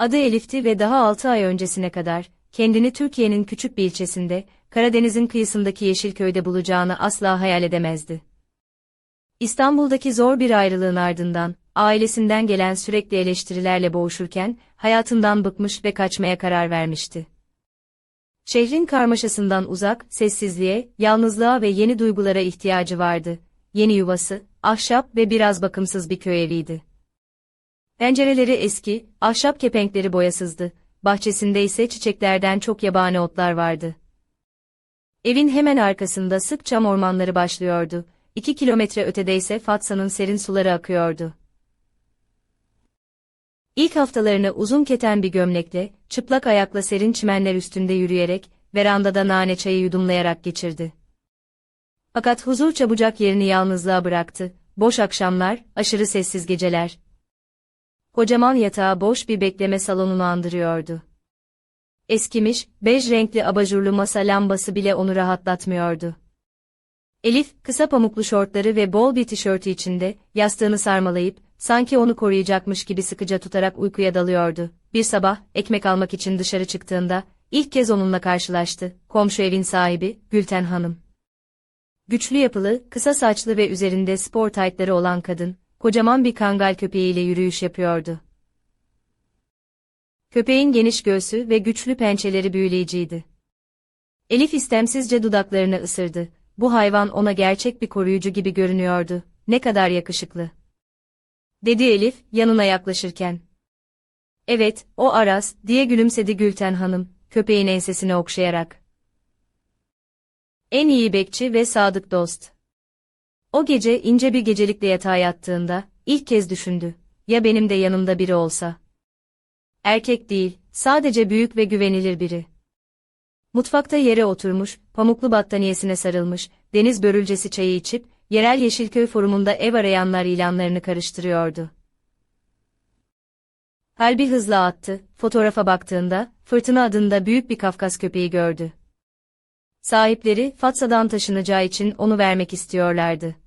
Adı Elif'ti ve daha 6 ay öncesine kadar, kendini Türkiye'nin küçük bir ilçesinde, Karadeniz'in kıyısındaki Yeşilköy'de bulacağını asla hayal edemezdi. İstanbul'daki zor bir ayrılığın ardından, ailesinden gelen sürekli eleştirilerle boğuşurken, hayatından bıkmış ve kaçmaya karar vermişti. Şehrin karmaşasından uzak, sessizliğe, yalnızlığa ve yeni duygulara ihtiyacı vardı. Yeni yuvası, ahşap ve biraz bakımsız bir köy eviydi. Pencereleri eski, ahşap kepenkleri boyasızdı, bahçesinde ise çiçeklerden çok yabani otlar vardı. Evin hemen arkasında sık çam ormanları başlıyordu, iki kilometre ötede ise Fatsa'nın serin suları akıyordu. İlk haftalarını uzun keten bir gömlekle, çıplak ayakla serin çimenler üstünde yürüyerek, verandada nane çayı yudumlayarak geçirdi. Fakat huzur çabucak yerini yalnızlığa bıraktı, boş akşamlar, aşırı sessiz geceler. Kocaman yatağı boş bir bekleme salonunu andırıyordu. Eskimiş, bej renkli abajurlu masa lambası bile onu rahatlatmıyordu. Elif, kısa pamuklu şortları ve bol bir tişörtü içinde, yastığını sarmalayıp, sanki onu koruyacakmış gibi sıkıca tutarak uykuya dalıyordu. Bir sabah, ekmek almak için dışarı çıktığında, ilk kez onunla karşılaştı, komşu evin sahibi, Gülten Hanım. Güçlü yapılı, kısa saçlı ve üzerinde spor taytları olan kadın, kocaman bir kangal köpeğiyle yürüyüş yapıyordu. Köpeğin geniş göğsü ve güçlü pençeleri büyüleyiciydi. Elif istemsizce dudaklarını ısırdı. Bu hayvan ona gerçek bir koruyucu gibi görünüyordu. Ne kadar yakışıklı. Dedi Elif, yanına yaklaşırken. Evet, o Aras, diye gülümsedi Gülten Hanım, köpeğin ensesini okşayarak. En iyi bekçi ve sadık dost. O gece ince bir gecelikle yatağa yattığında, ilk kez düşündü. Ya benim de yanımda biri olsa. Erkek değil, sadece büyük ve güvenilir biri. Mutfakta yere oturmuş, pamuklu battaniyesine sarılmış, deniz börülcesi çayı içip, yerel Yeşilköy forumunda ev arayanlar ilanlarını karıştırıyordu. Kalbi hızla attı, fotoğrafa baktığında, Fırtına adında büyük bir Kafkas köpeği gördü. Sahipleri, Fatsa'dan taşınacağı için onu vermek istiyorlardı.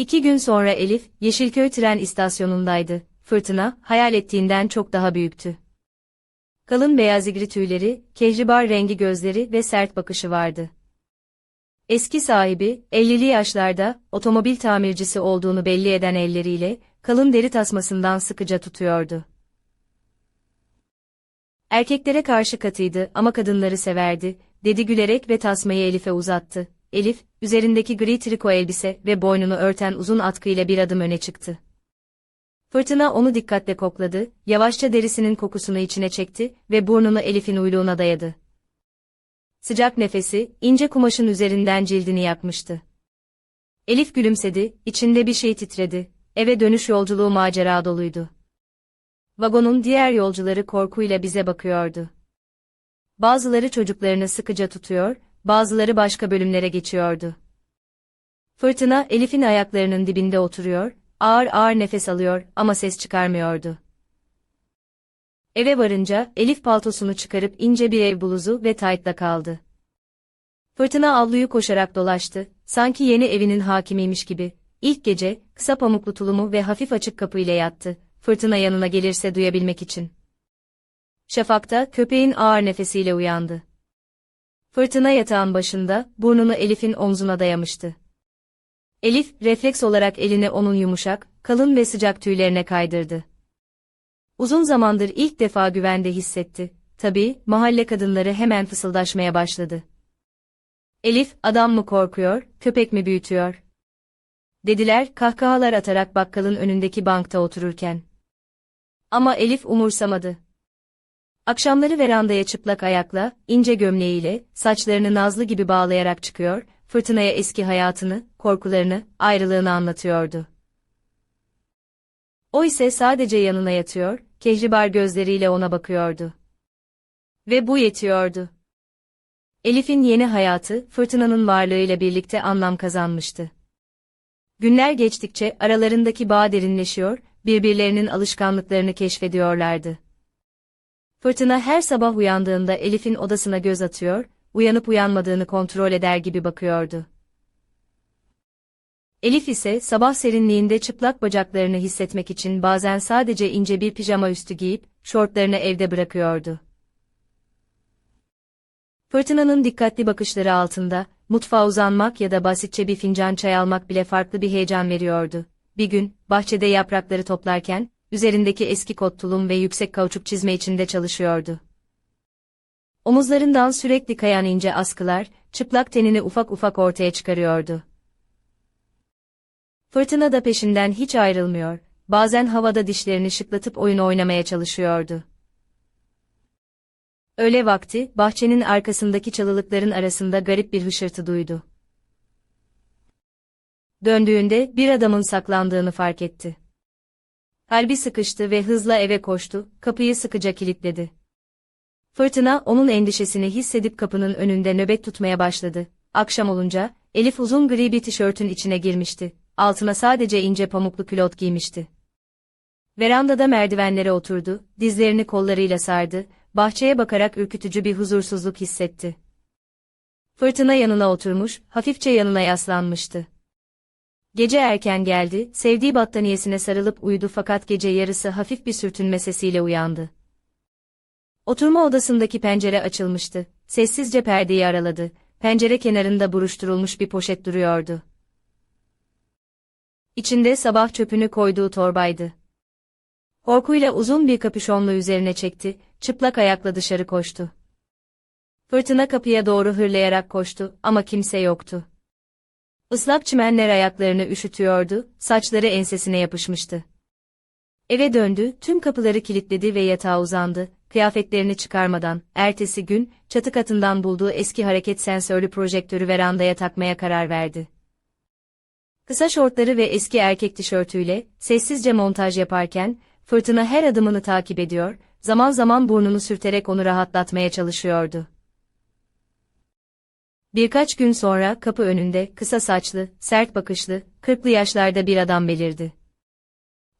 İki gün sonra Elif, Yeşilköy tren istasyonundaydı. Fırtına, hayal ettiğinden çok daha büyüktü. Kalın beyaz igri tüyleri, kehribar rengi gözleri ve sert bakışı vardı. Eski sahibi, 50'li yaşlarda, otomobil tamircisi olduğunu belli eden elleriyle, kalın deri tasmasından sıkıca tutuyordu. Erkeklere karşı katıydı ama kadınları severdi, dedi gülerek ve tasmayı Elif'e uzattı. Elif, üzerindeki gri triko elbise ve boynunu örten uzun atkıyla bir adım öne çıktı. Fırtına onu dikkatle kokladı, yavaşça derisinin kokusunu içine çekti ve burnunu Elif'in uyluğuna dayadı. Sıcak nefesi, ince kumaşın üzerinden cildini yakmıştı. Elif gülümsedi, içinde bir şey titredi. Eve dönüş yolculuğu macera doluydu. Vagonun diğer yolcuları korkuyla bize bakıyordu. Bazıları çocuklarını sıkıca tutuyor, bazıları başka bölümlere geçiyordu. Fırtına Elif'in ayaklarının dibinde oturuyor, ağır ağır nefes alıyor ama ses çıkarmıyordu. Eve varınca Elif paltosunu çıkarıp ince bir ev bluzu ve taytla kaldı. Fırtına avluyu koşarak dolaştı, sanki yeni evinin hakimiymiş gibi. İlk gece, kısa pamuklu tulumu ve hafif açık kapıyla yattı, fırtına yanına gelirse duyabilmek için. Şafakta köpeğin ağır nefesiyle uyandı. Fırtına yatağın başında, burnunu Elif'in omzuna dayamıştı. Elif, refleks olarak elini onun yumuşak, kalın ve sıcak tüylerine kaydırdı. Uzun zamandır ilk defa güvende hissetti. Tabii, mahalle kadınları hemen fısıldaşmaya başladı. Elif, adam mı korkuyor, köpek mi büyütüyor? Dediler, kahkahalar atarak bakkalın önündeki bankta otururken. Ama Elif umursamadı. Akşamları verandaya çıplak ayakla, ince gömleğiyle, saçlarını nazlı gibi bağlayarak çıkıyor, fırtınaya eski hayatını, korkularını, ayrılığını anlatıyordu. O ise sadece yanına yatıyor, kehribar gözleriyle ona bakıyordu. Ve bu yetiyordu. Elif'in yeni hayatı, fırtınanın varlığıyla birlikte anlam kazanmıştı. Günler geçtikçe aralarındaki bağ derinleşiyor, birbirlerinin alışkanlıklarını keşfediyorlardı. Fırtına her sabah uyandığında Elif'in odasına göz atıyor, uyanıp uyanmadığını kontrol eder gibi bakıyordu. Elif ise sabah serinliğinde çıplak bacaklarını hissetmek için bazen sadece ince bir pijama üstü giyip, şortlarını evde bırakıyordu. Fırtınanın dikkatli bakışları altında, mutfağa uzanmak ya da basitçe bir fincan çay almak bile farklı bir heyecan veriyordu. Bir gün, bahçede yaprakları toplarken, üzerindeki eski kot tulum ve yüksek kauçuk çizme içinde çalışıyordu. Omuzlarından sürekli kayan ince askılar, çıplak tenini ufak ufak ortaya çıkarıyordu. Fırtına da peşinden hiç ayrılmıyor, bazen havada dişlerini şıklatıp oyun oynamaya çalışıyordu. Öğle vakti, bahçenin arkasındaki çalılıkların arasında garip bir hışırtı duydu. Döndüğünde bir adamın saklandığını fark etti. Kalbi sıkıştı ve hızla eve koştu, kapıyı sıkıca kilitledi. Fırtına onun endişesini hissedip kapının önünde nöbet tutmaya başladı. Akşam olunca, Elif uzun gri bir tişörtün içine girmişti. Altına sadece ince pamuklu külot giymişti. Verandada merdivenlere oturdu, dizlerini kollarıyla sardı, bahçeye bakarak ürkütücü bir huzursuzluk hissetti. Fırtına yanına oturmuş, hafifçe yanına yaslanmıştı. Gece erken geldi, sevdiği battaniyesine sarılıp uyudu fakat gece yarısı hafif bir sürtünme sesiyle uyandı. Oturma odasındaki pencere açılmıştı. Sessizce perdeyi araladı. Pencere kenarında buruşturulmuş bir poşet duruyordu. İçinde sabah çöpünü koyduğu torbaydı. Korkuyla uzun bir kapüşonlu üzerine çekti, çıplak ayakla dışarı koştu. Fırtına kapıya doğru hırlayarak koştu ama kimse yoktu. Islak çimenler ayaklarını üşütüyordu, saçları ensesine yapışmıştı. Eve döndü, tüm kapıları kilitledi ve yatağa uzandı, kıyafetlerini çıkarmadan, ertesi gün, çatı katından bulduğu eski hareket sensörlü projektörü verandaya takmaya karar verdi. Kısa şortları ve eski erkek tişörtüyle, sessizce montaj yaparken, fırtına her adımını takip ediyor, zaman zaman burnunu sürterek onu rahatlatmaya çalışıyordu. Birkaç gün sonra kapı önünde kısa saçlı, sert bakışlı, kırklı yaşlarda bir adam belirdi.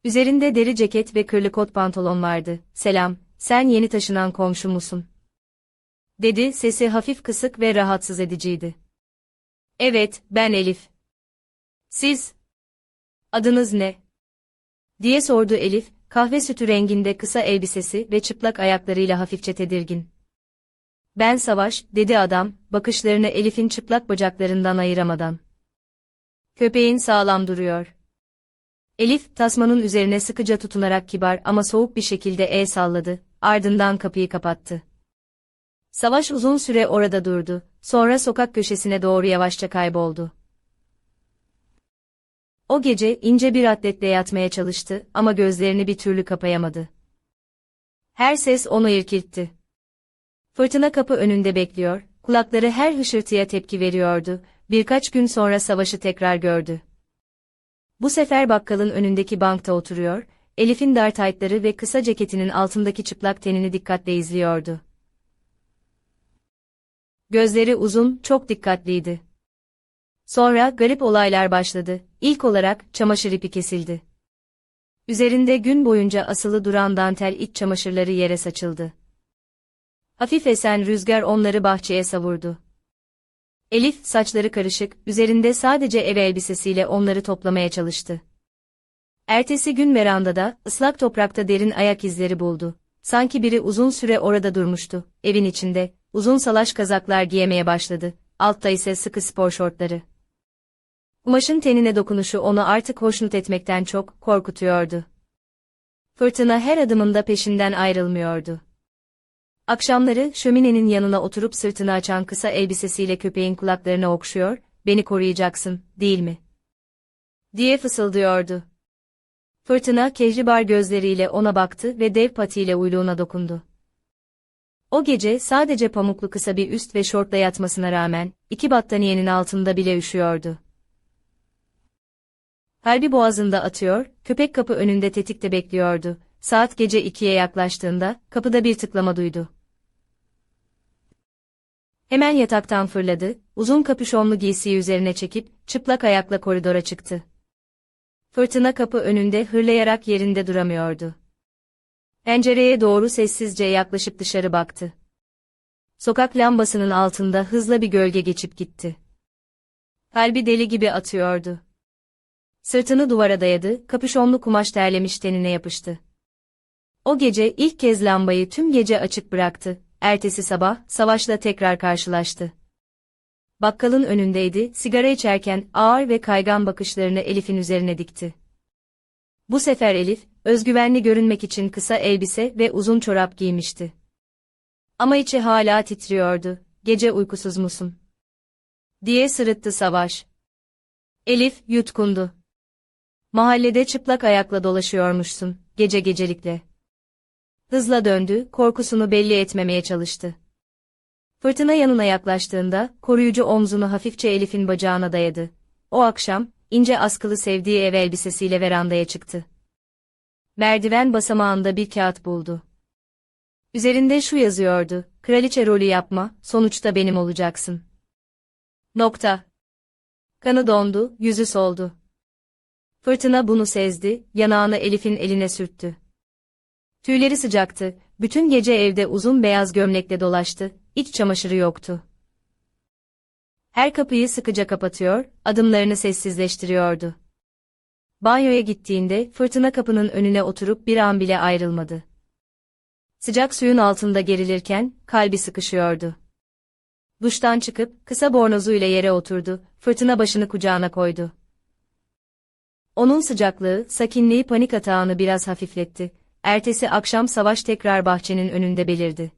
Üzerinde deri ceket ve kırlı kot pantolon vardı. Selam, sen yeni taşınan komşu musun? Dedi, sesi hafif kısık ve rahatsız ediciydi. Evet, ben Elif. Siz? Adınız ne? Diye sordu Elif, kahve sütü renginde kısa elbisesi ve çıplak ayaklarıyla hafifçe tedirgin. Ben Savaş, dedi adam, bakışlarını Elif'in çıplak bacaklarından ayıramadan. Köpeğin sağlam duruyor. Elif, tasmanın üzerine sıkıca tutunarak kibar ama soğuk bir şekilde el salladı, ardından kapıyı kapattı. Savaş uzun süre orada durdu, sonra sokak köşesine doğru yavaşça kayboldu. O gece ince bir atletle yatmaya çalıştı ama gözlerini bir türlü kapayamadı. Her ses onu irkiltti. Fırtına kapı önünde bekliyor, kulakları her hışırtıya tepki veriyordu, birkaç gün sonra savaşı tekrar gördü. Bu sefer bakkalın önündeki bankta oturuyor, Elif'in dar taytları ve kısa ceketinin altındaki çıplak tenini dikkatle izliyordu. Gözleri uzun, çok dikkatliydi. Sonra garip olaylar başladı. İlk olarak çamaşır ipi kesildi. Üzerinde gün boyunca asılı duran dantel iç çamaşırları yere saçıldı. Hafif esen rüzgar onları bahçeye savurdu. Elif, saçları karışık, üzerinde sadece ev elbisesiyle onları toplamaya çalıştı. Ertesi gün verandada, ıslak toprakta derin ayak izleri buldu. Sanki biri uzun süre orada durmuştu. Evin içinde, uzun salaş kazaklar giyemeye başladı. Altta ise sıkı spor şortları. Kumaşın tenine dokunuşu onu artık hoşnut etmekten çok korkutuyordu. Fırtına her adımında peşinden ayrılmıyordu. Akşamları şöminenin yanına oturup sırtını açan kısa elbisesiyle köpeğin kulaklarını okşuyor, beni koruyacaksın, değil mi? diye fısıldıyordu. Fırtına kehribar gözleriyle ona baktı ve dev patiyle uyluğuna dokundu. O gece sadece pamuklu kısa bir üst ve şortla yatmasına rağmen, iki battaniyenin altında bile üşüyordu. Kalbi boğazında atıyor, köpek kapı önünde tetikte bekliyordu. Saat gece ikiye yaklaştığında, kapıda bir tıklama duydu. Hemen yataktan fırladı, uzun kapüşonlu giysiyi üzerine çekip, çıplak ayakla koridora çıktı. Fırtına kapı önünde hırlayarak yerinde duramıyordu. Pencereye doğru sessizce yaklaşıp dışarı baktı. Sokak lambasının altında hızla bir gölge geçip gitti. Kalbi deli gibi atıyordu. Sırtını duvara dayadı, kapüşonlu kumaş terlemiş tenine yapıştı. O gece ilk kez lambayı tüm gece açık bıraktı. Ertesi sabah, Savaş'la tekrar karşılaştı. Bakkalın önündeydi, sigara içerken ağır ve kaygan bakışlarını Elif'in üzerine dikti. Bu sefer Elif, özgüvenli görünmek için kısa elbise ve uzun çorap giymişti. Ama içi hala titriyordu. Gece uykusuz musun? diye sırıttı Savaş. Elif yutkundu. Mahallede çıplak ayakla dolaşıyormuşsun, gece gecelikle. Hızla döndü, korkusunu belli etmemeye çalıştı. Fırtına yanına yaklaştığında, koruyucu omzunu hafifçe Elif'in bacağına dayadı. O akşam, ince askılı sevdiği ev elbisesiyle verandaya çıktı. Merdiven basamağında bir kağıt buldu. Üzerinde şu yazıyordu, kraliçe rolü yapma, sonuçta benim olacaksın. Nokta. Kanı dondu, yüzü soldu. Fırtına bunu sezdi, yanağını Elif'in eline sürttü. Tüyleri sıcaktı, bütün gece evde uzun beyaz gömlekle dolaştı, iç çamaşırı yoktu. Her kapıyı sıkıca kapatıyor, adımlarını sessizleştiriyordu. Banyoya gittiğinde fırtına kapının önüne oturup bir an bile ayrılmadı. Sıcak suyun altında gerilirken kalbi sıkışıyordu. Duştan çıkıp kısa bornozuyla yere oturdu, fırtına başını kucağına koydu. Onun sıcaklığı, sakinliği panik atağını biraz hafifletti. Ertesi akşam savaş tekrar bahçenin önünde belirdi.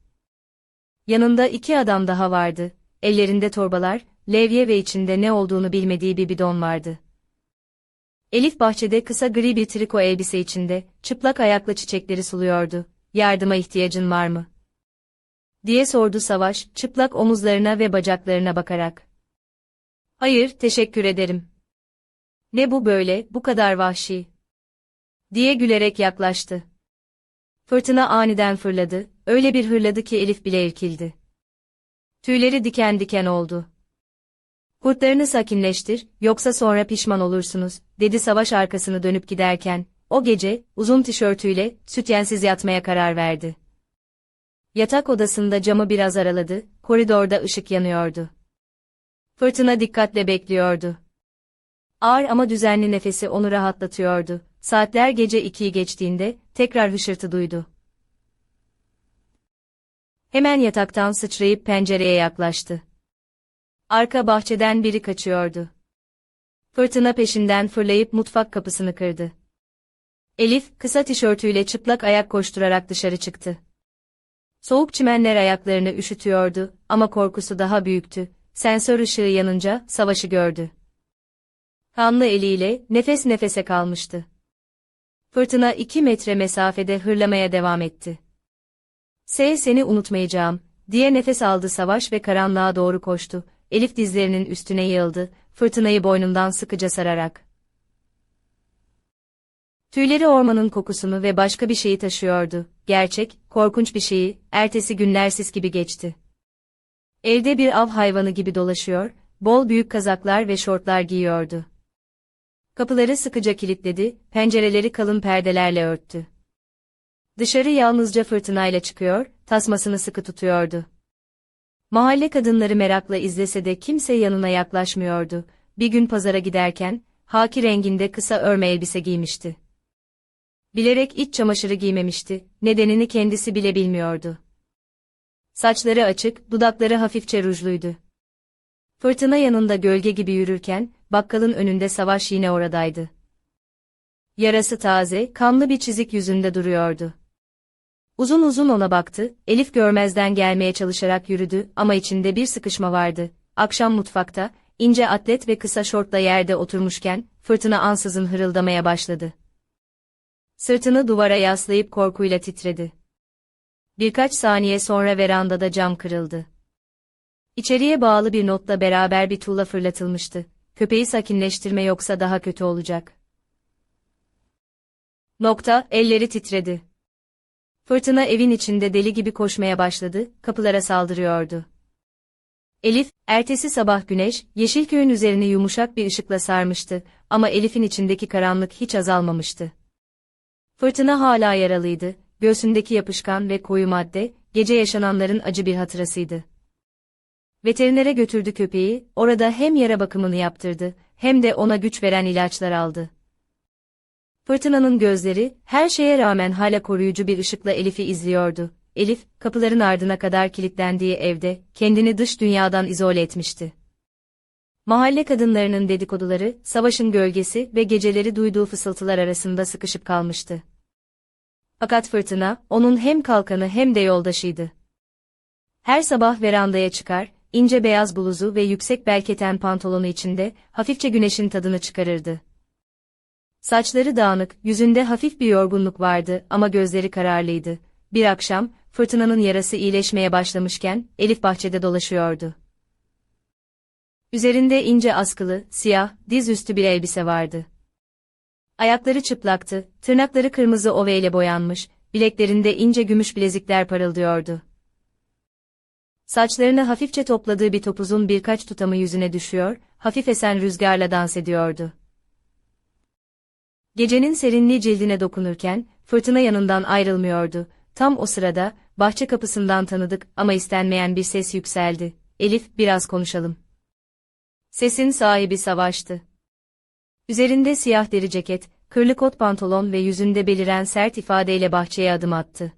Yanında iki adam daha vardı. Ellerinde torbalar, levye ve içinde ne olduğunu bilmediği bir bidon vardı. Elif bahçede kısa gri bir triko elbise içinde, çıplak ayakla çiçekleri suluyordu. Yardıma ihtiyacın var mı? diye sordu Savaş, çıplak omuzlarına ve bacaklarına bakarak. Hayır, teşekkür ederim. Ne bu böyle, bu kadar vahşi? diye gülerek yaklaştı. Fırtına aniden fırladı, öyle bir hırladı ki Elif bile irkildi. Tüyleri diken diken oldu. Kurtlarını sakinleştir, yoksa sonra pişman olursunuz, dedi savaş arkasını dönüp giderken, o gece, uzun tişörtüyle, sütyensiz yatmaya karar verdi. Yatak odasında camı biraz araladı, koridorda ışık yanıyordu. Fırtına dikkatle bekliyordu. Ağır ama düzenli nefesi onu rahatlatıyordu. Saatler gece ikiyi geçtiğinde, tekrar hışırtı duydu. Hemen yataktan sıçrayıp pencereye yaklaştı. Arka bahçeden biri kaçıyordu. Fırtına peşinden fırlayıp mutfak kapısını kırdı. Elif, kısa tişörtüyle çıplak ayak koşturarak dışarı çıktı. Soğuk çimenler ayaklarını üşütüyordu ama korkusu daha büyüktü. Sensör ışığı yanınca savaşı gördü. Kanlı eliyle nefes nefese kalmıştı. Fırtına iki metre mesafede hırlamaya devam etti. S seni unutmayacağım, diye nefes aldı savaş ve karanlığa doğru koştu. Elif dizlerinin üstüne yığıldı, fırtınayı boynundan sıkıca sararak. Tüyleri ormanın kokusunu ve başka bir şeyi taşıyordu. Gerçek, korkunç bir şeyi, ertesi günler sis gibi geçti. Evde bir av hayvanı gibi dolaşıyor, bol büyük kazaklar ve şortlar giyiyordu. Kapıları sıkıca kilitledi, pencereleri kalın perdelerle örttü. Dışarı yalnızca fırtınayla çıkıyor, tasmasını sıkı tutuyordu. Mahalle kadınları merakla izlese de kimse yanına yaklaşmıyordu. Bir gün pazara giderken, haki renginde kısa örme elbise giymişti. Bilerek iç çamaşırı giymemişti, nedenini kendisi bile bilmiyordu. Saçları açık, dudakları hafifçe rujluydu. Fırtına yanında gölge gibi yürürken, bakkalın önünde savaş yine oradaydı. Yarası taze, kanlı bir çizik yüzünde duruyordu. Uzun uzun ona baktı, Elif görmezden gelmeye çalışarak yürüdü ama içinde bir sıkışma vardı. Akşam mutfakta, ince atlet ve kısa şortla yerde oturmuşken, fırtına ansızın hırıldamaya başladı. Sırtını duvara yaslayıp korkuyla titredi. Birkaç saniye sonra verandada cam kırıldı. İçeriye bağlı bir notla beraber bir tuğla fırlatılmıştı. Köpeği sakinleştirme yoksa daha kötü olacak. Nokta, elleri titredi. Fırtına evin içinde deli gibi koşmaya başladı, kapılara saldırıyordu. Elif, ertesi sabah güneş, Yeşilköy'ün üzerini yumuşak bir ışıkla sarmıştı ama Elif'in içindeki karanlık hiç azalmamıştı. Fırtına hala yaralıydı, göğsündeki yapışkan ve koyu madde, gece yaşananların acı bir hatırasıydı. Veterinere götürdü köpeği, orada hem yara bakımını yaptırdı, hem de ona güç veren ilaçlar aldı. Fırtınanın gözleri, her şeye rağmen hala koruyucu bir ışıkla Elif'i izliyordu. Elif, kapıların ardına kadar kilitlendiği evde, kendini dış dünyadan izole etmişti. Mahalle kadınlarının dedikoduları, savaşın gölgesi ve geceleri duyduğu fısıltılar arasında sıkışıp kalmıştı. Fakat fırtına, onun hem kalkanı hem de yoldaşıydı. Her sabah verandaya çıkar, ince beyaz bluzu ve yüksek bel keten pantolonu içinde, hafifçe güneşin tadını çıkarırdı. Saçları dağınık, yüzünde hafif bir yorgunluk vardı ama gözleri kararlıydı. Bir akşam, fırtınanın yarası iyileşmeye başlamışken, Elif bahçede dolaşıyordu. Üzerinde ince askılı, siyah, dizüstü bir elbise vardı. Ayakları çıplaktı, tırnakları kırmızı oveyle boyanmış, bileklerinde ince gümüş bilezikler parıldıyordu. Saçlarını hafifçe topladığı bir topuzun birkaç tutamı yüzüne düşüyor, hafif esen rüzgarla dans ediyordu. Gecenin serinliği cildine dokunurken, fırtına yanından ayrılmıyordu. Tam o sırada, bahçe kapısından tanıdık ama istenmeyen bir ses yükseldi. Elif, biraz konuşalım. Sesin sahibi savaştı. Üzerinde siyah deri ceket, kırlı kot pantolon ve yüzünde beliren sert ifadeyle bahçeye adım attı.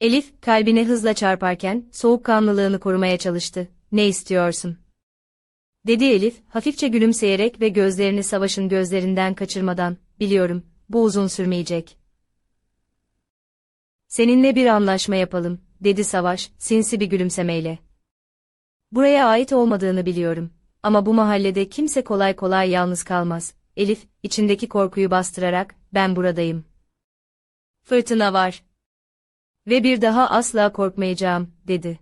Elif, kalbine hızla çarparken, soğukkanlılığını korumaya çalıştı. Ne istiyorsun? Dedi Elif, hafifçe gülümseyerek ve gözlerini savaşın gözlerinden kaçırmadan, biliyorum, bu uzun sürmeyecek. Seninle bir anlaşma yapalım, dedi Savaş, sinsi bir gülümsemeyle. Buraya ait olmadığını biliyorum. Ama bu mahallede kimse kolay kolay yalnız kalmaz. Elif, içindeki korkuyu bastırarak, ben buradayım. Fırtına var. Ve bir daha asla korkmayacağım, dedi.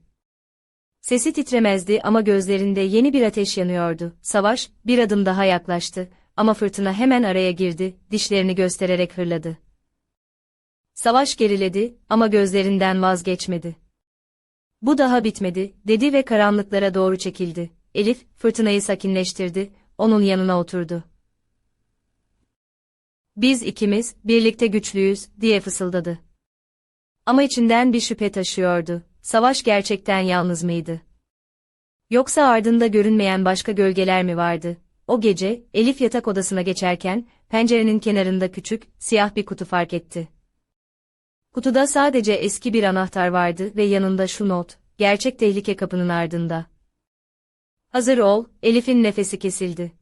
Sesi titremezdi ama gözlerinde yeni bir ateş yanıyordu. Savaş, bir adım daha yaklaştı ama fırtına hemen araya girdi, dişlerini göstererek hırladı. Savaş geriledi ama gözlerinden vazgeçmedi. Bu daha bitmedi, dedi ve karanlıklara doğru çekildi. Elif, fırtınayı sakinleştirdi, onun yanına oturdu. Biz ikimiz, birlikte güçlüyüz, diye fısıldadı. Ama içinden bir şüphe taşıyordu. Savaş gerçekten yalnız mıydı? Yoksa ardında görünmeyen başka gölgeler mi vardı? O gece, Elif yatak odasına geçerken, pencerenin kenarında küçük, siyah bir kutu fark etti. Kutuda sadece eski bir anahtar vardı ve yanında şu not, gerçek tehlike kapının ardında. Hazır ol, Elif'in nefesi kesildi.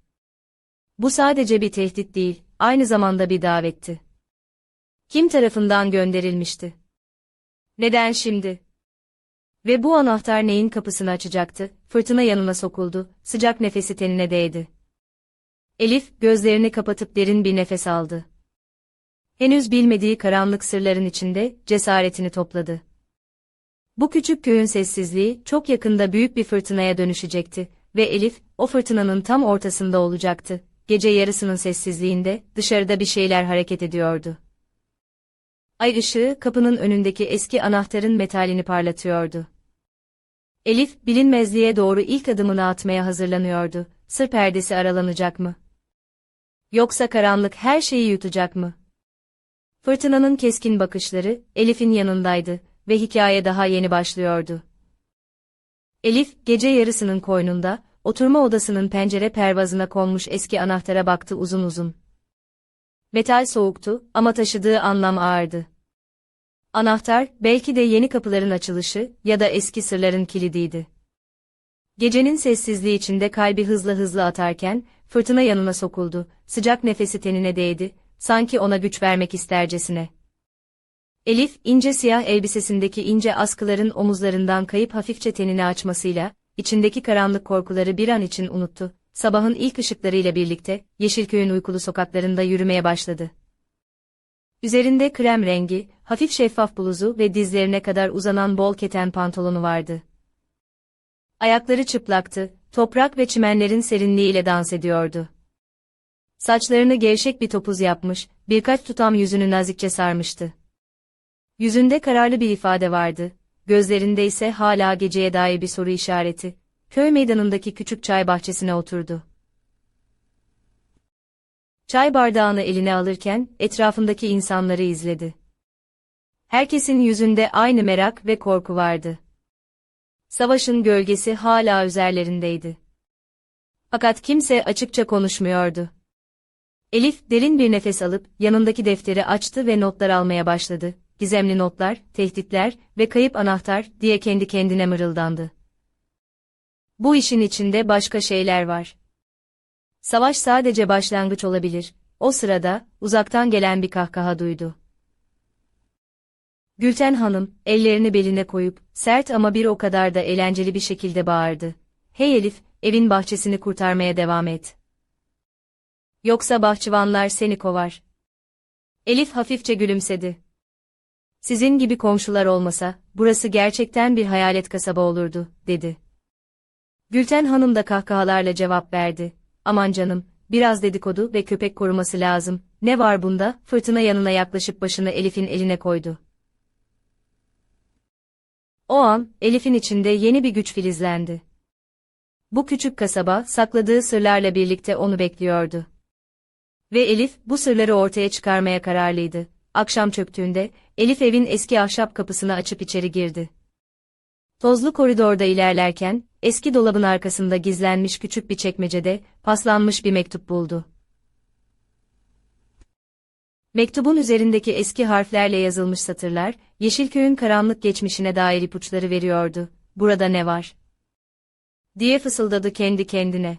Bu sadece bir tehdit değil, aynı zamanda bir davetti. Kim tarafından gönderilmişti? Neden şimdi? Ve bu anahtar neyin kapısını açacaktı? Fırtına yanına sokuldu, sıcak nefesi tenine değdi. Elif, gözlerini kapatıp derin bir nefes aldı. Henüz bilmediği karanlık sırların içinde, cesaretini topladı. Bu küçük köyün sessizliği, çok yakında büyük bir fırtınaya dönüşecekti ve Elif, o fırtınanın tam ortasında olacaktı. Gece yarısının sessizliğinde, dışarıda bir şeyler hareket ediyordu. Ay ışığı, kapının önündeki eski anahtarın metalini parlatıyordu. Elif, bilinmezliğe doğru ilk adımını atmaya hazırlanıyordu. Sır perdesi aralanacak mı? Yoksa karanlık her şeyi yutacak mı? Fırtınanın keskin bakışları, Elif'in yanındaydı ve hikaye daha yeni başlıyordu. Elif, gece yarısının koynunda, oturma odasının pencere pervazına konmuş eski anahtara baktı uzun uzun. Metal soğuktu ama taşıdığı anlam ağırdı. Anahtar, belki de yeni kapıların açılışı ya da eski sırların kilidiydi. Gecenin sessizliği içinde kalbi hızla hızlı atarken, fırtına yanına sokuldu, sıcak nefesi tenine değdi, sanki ona güç vermek istercesine. Elif, ince siyah elbisesindeki ince askıların omuzlarından kayıp hafifçe tenini açmasıyla, içindeki karanlık korkuları bir an için unuttu. Sabahın ilk ışıklarıyla birlikte, Yeşilköy'ün uykulu sokaklarında yürümeye başladı. Üzerinde krem rengi, hafif şeffaf bluzu ve dizlerine kadar uzanan bol keten pantolonu vardı. Ayakları çıplaktı, toprak ve çimenlerin serinliğiyle dans ediyordu. Saçlarını gevşek bir topuz yapmış, birkaç tutam yüzünü nazikçe sarmıştı. Yüzünde kararlı bir ifade vardı, gözlerinde ise hala geceye dair bir soru işareti. Köy meydanındaki küçük çay bahçesine oturdu. Çay bardağını eline alırken etrafındaki insanları izledi. Herkesin yüzünde aynı merak ve korku vardı. Savaşın gölgesi hala üzerlerindeydi. Fakat kimse açıkça konuşmuyordu. Elif derin bir nefes alıp yanındaki defteri açtı ve notlar almaya başladı. Gizemli notlar, tehditler ve kayıp anahtar diye kendi kendine mırıldandı. Bu işin içinde başka şeyler var. Savaş sadece başlangıç olabilir. O sırada uzaktan gelen bir kahkaha duydu. Gülten Hanım, ellerini beline koyup, sert ama bir o kadar da eğlenceli bir şekilde bağırdı. Hey Elif, evin bahçesini kurtarmaya devam et. Yoksa bahçıvanlar seni kovar. Elif hafifçe gülümsedi. Sizin gibi komşular olmasa, burası gerçekten bir hayalet kasaba olurdu, dedi. Gülten Hanım da kahkahalarla cevap verdi. Aman canım, biraz dedikodu ve köpek koruması lazım. Ne var bunda? Fırtına yanına yaklaşıp başını Elif'in eline koydu. O an, Elif'in içinde yeni bir güç filizlendi. Bu küçük kasaba, sakladığı sırlarla birlikte onu bekliyordu. Ve Elif, bu sırları ortaya çıkarmaya kararlıydı. Akşam çöktüğünde, Elif evin eski ahşap kapısını açıp içeri girdi. Tozlu koridorda ilerlerken, eski dolabın arkasında gizlenmiş küçük bir çekmecede, paslanmış bir mektup buldu. Mektubun üzerindeki eski harflerle yazılmış satırlar, Yeşilköy'ün karanlık geçmişine dair ipuçları veriyordu. Burada ne var? diye fısıldadı kendi kendine.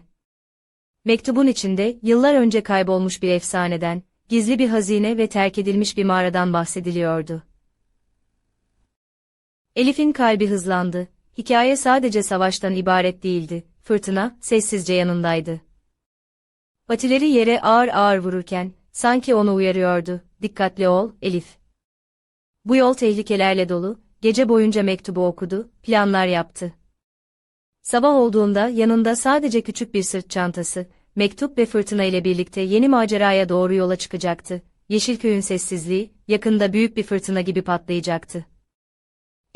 Mektubun içinde, yıllar önce kaybolmuş bir efsaneden, gizli bir hazine ve terk edilmiş bir mağaradan bahsediliyordu. Elif'in kalbi hızlandı. Hikaye sadece savaştan ibaret değildi. Fırtına, sessizce yanındaydı. Patileri yere ağır ağır vururken, sanki onu uyarıyordu. Dikkatli ol, Elif. Bu yol tehlikelerle dolu, gece boyunca mektubu okudu, planlar yaptı. Sabah olduğunda yanında sadece küçük bir sırt çantası, mektup ve fırtına ile birlikte yeni maceraya doğru yola çıkacaktı. Yeşilköy'ün sessizliği, yakında büyük bir fırtına gibi patlayacaktı.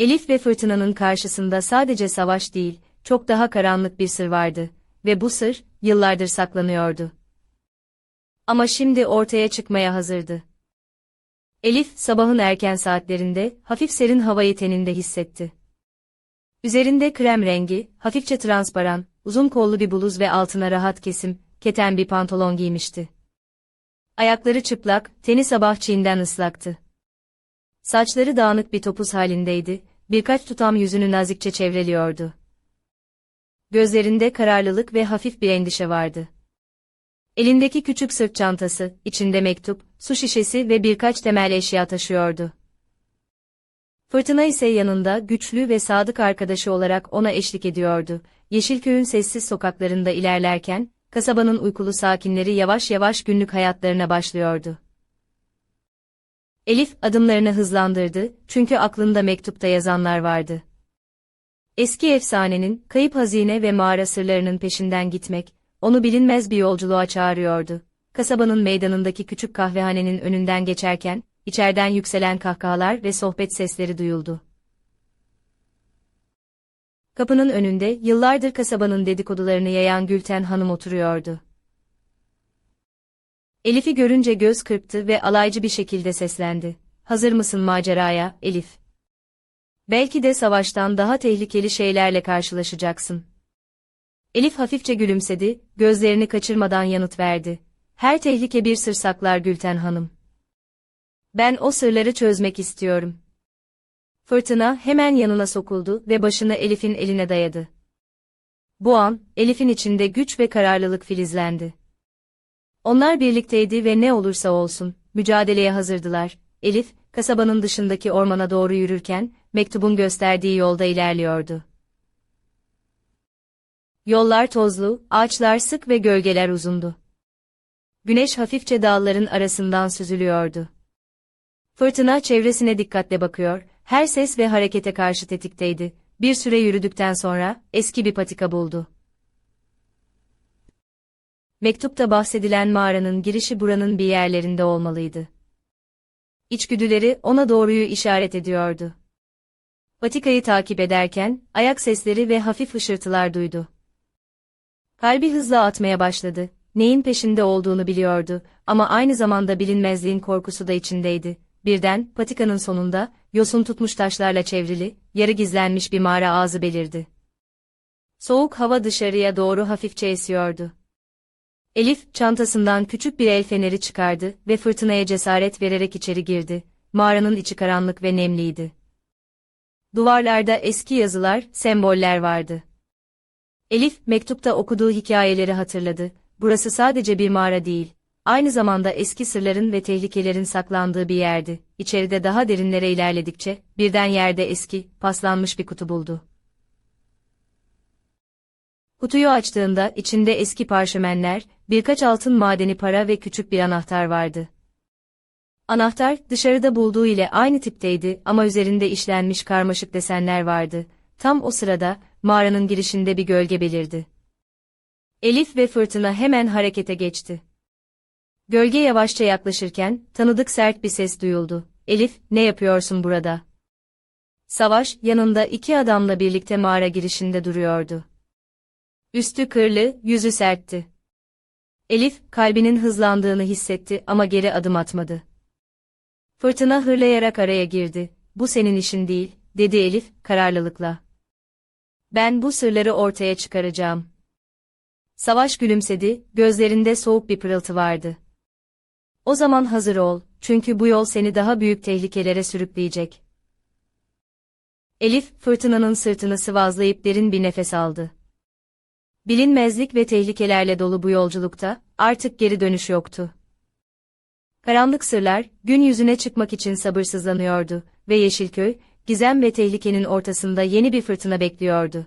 Elif ve fırtınanın karşısında sadece savaş değil, çok daha karanlık bir sır vardı. Ve bu sır, yıllardır saklanıyordu. Ama şimdi ortaya çıkmaya hazırdı. Elif, sabahın erken saatlerinde, hafif serin havayı teninde hissetti. Üzerinde krem rengi, hafifçe transparan, uzun kollu bir bluz ve altına rahat kesim, keten bir pantolon giymişti. Ayakları çıplak, teni sabah çiğinden ıslaktı. Saçları dağınık bir topuz halindeydi, birkaç tutam yüzünü nazikçe çevreliyordu. Gözlerinde kararlılık ve hafif bir endişe vardı. Elindeki küçük sırt çantası, içinde mektup, su şişesi ve birkaç temel eşya taşıyordu. Fırtına ise yanında güçlü ve sadık arkadaşı olarak ona eşlik ediyordu. Yeşilköy'ün sessiz sokaklarında ilerlerken, kasabanın uykulu sakinleri yavaş yavaş günlük hayatlarına başlıyordu. Elif adımlarını hızlandırdı çünkü aklında mektupta yazanlar vardı. Eski efsanenin, kayıp hazine ve mağara sırlarının peşinden gitmek, onu bilinmez bir yolculuğa çağırıyordu. Kasabanın meydanındaki küçük kahvehanenin önünden geçerken, içeriden yükselen kahkahalar ve sohbet sesleri duyuldu. Kapının önünde yıllardır kasabanın dedikodularını yayan Gülten Hanım oturuyordu. Elif'i görünce göz kırptı ve alaycı bir şekilde seslendi. Hazır mısın maceraya, Elif? Belki de savaştan daha tehlikeli şeylerle karşılaşacaksın. Elif hafifçe gülümsedi, gözlerini kaçırmadan yanıt verdi. Her tehlike bir sır saklar Gülten Hanım. Ben o sırları çözmek istiyorum. Fırtına hemen yanına sokuldu ve başını Elif'in eline dayadı. Bu an, Elif'in içinde güç ve kararlılık filizlendi. Onlar birlikteydi ve ne olursa olsun, mücadeleye hazırdılar. Elif, kasabanın dışındaki ormana doğru yürürken, mektubun gösterdiği yolda ilerliyordu. Yollar tozlu, ağaçlar sık ve gölgeler uzundu. Güneş hafifçe dağların arasından süzülüyordu. Fırtına çevresine dikkatle bakıyor, her ses ve harekete karşı tetikteydi. Bir süre yürüdükten sonra, eski bir patika buldu. Mektupta bahsedilen mağaranın girişi buranın bir yerlerinde olmalıydı. İçgüdüleri ona doğruyu işaret ediyordu. Patikayı takip ederken, ayak sesleri ve hafif hışırtılar duydu. Kalbi hızla atmaya başladı, neyin peşinde olduğunu biliyordu ama aynı zamanda bilinmezliğin korkusu da içindeydi. Birden, patikanın sonunda, yosun tutmuş taşlarla çevrili, yarı gizlenmiş bir mağara ağzı belirdi. Soğuk hava dışarıya doğru hafifçe esiyordu. Elif, çantasından küçük bir el feneri çıkardı ve fırtınaya cesaret vererek içeri girdi. Mağaranın içi karanlık ve nemliydi. Duvarlarda eski yazılar, semboller vardı. Elif, mektupta okuduğu hikayeleri hatırladı. Burası sadece bir mağara değil, aynı zamanda eski sırların ve tehlikelerin saklandığı bir yerdi. İçeride daha derinlere ilerledikçe, birden yerde eski, paslanmış bir kutu buldu. Kutuyu açtığında içinde eski parşömenler, birkaç altın madeni para ve küçük bir anahtar vardı. Anahtar, dışarıda bulduğu ile aynı tipteydi ama üzerinde işlenmiş karmaşık desenler vardı. Tam o sırada, mağaranın girişinde bir gölge belirdi. Elif ve fırtına hemen harekete geçti. Gölge yavaşça yaklaşırken, tanıdık sert bir ses duyuldu. Elif, ne yapıyorsun burada? Savaş, yanında iki adamla birlikte mağara girişinde duruyordu. Üstü kırlı, yüzü sertti. Elif, kalbinin hızlandığını hissetti ama geri adım atmadı. Fırtına hırlayarak araya girdi. Bu senin işin değil, dedi Elif, kararlılıkla. Ben bu sırları ortaya çıkaracağım. Savaş gülümsedi, gözlerinde soğuk bir pırıltı vardı. O zaman hazır ol, çünkü bu yol seni daha büyük tehlikelere sürükleyecek. Elif, fırtınanın sırtını sıvazlayıp derin bir nefes aldı. Bilinmezlik ve tehlikelerle dolu bu yolculukta, artık geri dönüş yoktu. Karanlık sırlar, gün yüzüne çıkmak için sabırsızlanıyordu ve Yeşilköy, gizem ve tehlikenin ortasında yeni bir fırtına bekliyordu.